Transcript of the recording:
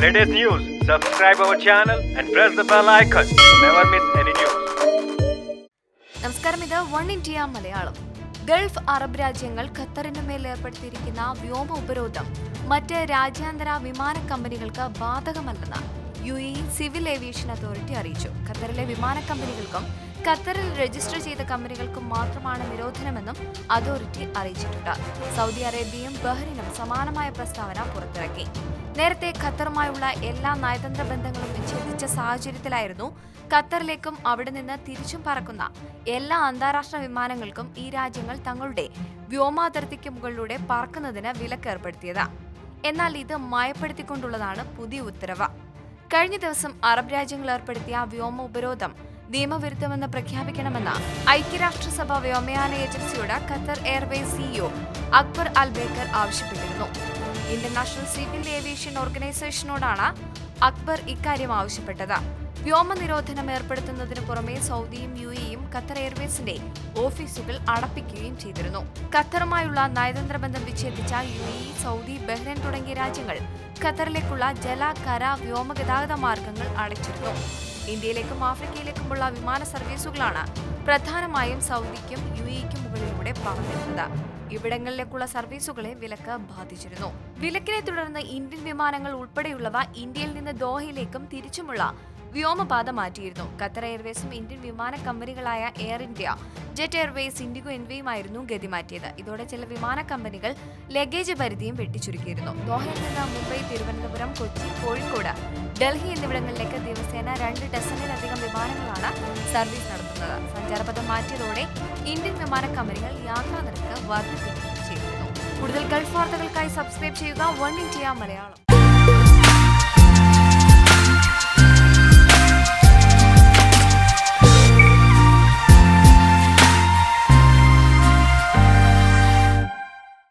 latest news, subscribe our channel and press the bell icon. to Never miss any news. നമസ്കാരം ഇത് one India Malayalam Gulf Arab രാജ്യങ്ങൾ ഖത്തറിന് മേൽ ഏർപ്പെടുത്തിയിരിക്കുന്ന വ്യോമ ഉപരോധം മറ്റ് രാജ്യാന്തര വിമാന കമ്പനികൾക്ക് ബാധകമല്ലെന്ന് U A civil aviation authority അറിയിച്ചു. ഖത്തറിലെ വിമാന കമ്പനികൾക്കും ഖത്തറിൽ രജിസ്റ്റർ ചെയ്ത കമ്പനികൾക്കും മാത്രമാണ് നിരോധനമെന്നും അതോറിറ്റി അറിയിച്ചിട്ടുണ്ട്. സൗദി അറേബ്യയും ബഹ്റിനും സമാനമായ പ്രസ്താവന പുറത്തിറക്കി. നേരത്തെ ഖത്തറുമായുള്ള എല്ലാ നയതന്ത്ര ബന്ധങ്ങളും വിച്ഛേദിച്ച സാഹചര്യത്തിലായിരുന്നു ഖത്തറിലേക്കും അവിടെ നിന്ന് തിരിച്ചും പറക്കുന്ന എല്ലാ അന്താരാഷ്ട്ര വിമാനങ്ങൾക്കും ഈ രാജ്യങ്ങൾ തങ്ങളുടെ വ്യോമാതിർത്തിക്ക് മുകളിലൂടെ പറക്കുന്നതിന് വിലക്കേർപ്പെടുത്തിയത്. എന്നാൽ ഇത് മയപ്പെടുത്തിക്കൊണ്ടുള്ളതാണ് പുതിയ ഉത്തരവ്. കഴിഞ്ഞ ദിവസം അറബ് രാജ്യങ്ങൾ ഏർപ്പെടുത്തിയ വ്യോമ ഉപരോധം നിയമവിരുദ്ധമെന്ന് പ്രഖ്യാപിക്കണമെന്ന് ഐക്യരാഷ്ട്രസഭ വ്യോമയാന ഏജൻസിയോട് Qatar Airways CEO Akbar Al Baker ആവശ്യപ്പെട്ടിരുന്നു. ഇന്റർനാഷണൽ സിവിൽ ഏവിയേഷൻ ഓർഗനൈസേഷനോടാണ് അക്ബർ ഇക്കാര്യം ആവശ്യപ്പെട്ടത്. വ്യോമ നിരോധനം ഏർപ്പെടുത്തുന്നതിന് പുറമെ സൗദിയും യു എയും ഖത്തർ എയർവേസിന്റെ ഓഫീസുകൾ അടപ്പിക്കുകയും ചെയ്തിരുന്നു. ഖത്തറുമായുള്ള നയതന്ത്ര ബന്ധം വിച്ഛേദിച്ച യു എ സൗദി ബഹ്റൈൻ തുടങ്ങിയ രാജ്യങ്ങൾ ഖത്തറിലേക്കുള്ള ജല കര വ്യോമ ഗതാഗത മാർഗങ്ങൾ അടച്ചിരുന്നു. ഇന്ത്യയിലേക്കും ആഫ്രിക്കയിലേക്കുമുള്ള വിമാന സർവീസുകളാണ് പ്രധാനമായും സൗദിക്കും യു എക്കും മുകളിലൂടെ പറഞ്ഞിരുന്നത് ഇവിടങ്ങളിലേക്കുള്ള സർവീസുകളെ വിലക്ക് ബാധിച്ചിരുന്നു. വിലക്കിനെ തുടർന്ന് ഇന്ത്യൻ വിമാനങ്ങൾ ഉൾപ്പെടെയുള്ളവ ഇന്ത്യയിൽ നിന്ന് ദോഹയിലേക്കും തിരിച്ചുമുള്ള വ്യോമപാത മാറ്റിയിരുന്നു. ഖത്തർ എയർവേസും ഇന്ത്യൻ വിമാന കമ്പനികളായ Air India Jet Airways IndiGo എന്നിവയുമായിരുന്നു ഗതി മാറ്റിയത്. ഇതോടെ ചില വിമാന കമ്പനികൾ ലഗേജ് പരിധിയും വെട്ടിച്ചുരുക്കിയിരുന്നു. ദോഹയിൽ നിന്ന് മുംബൈ തിരുവനന്തപുരം കൊച്ചി കോഴിക്കോട് ഡൽഹി എന്നിവിടങ്ങളിലേക്ക് ദിവസേന രണ്ട് ഡസനിലധികം വിമാനങ്ങളാണ് സർവീസ് നടത്തുന്നത്. സഞ്ചാരപഥം മാറ്റിയതോടെ ഇന്ത്യൻ വിമാന കമ്പനികൾ യാത്രാ നിരക്ക് വർദ്ധിപ്പിക്കുകയും ചെയ്തിരുന്നു. കൂടുതൽ ഗൾഫ് വാർത്തകൾക്കായി സബ്സ്ക്രൈബ് ചെയ്യുക വൺ ഇന്ത്യ മലയാളം.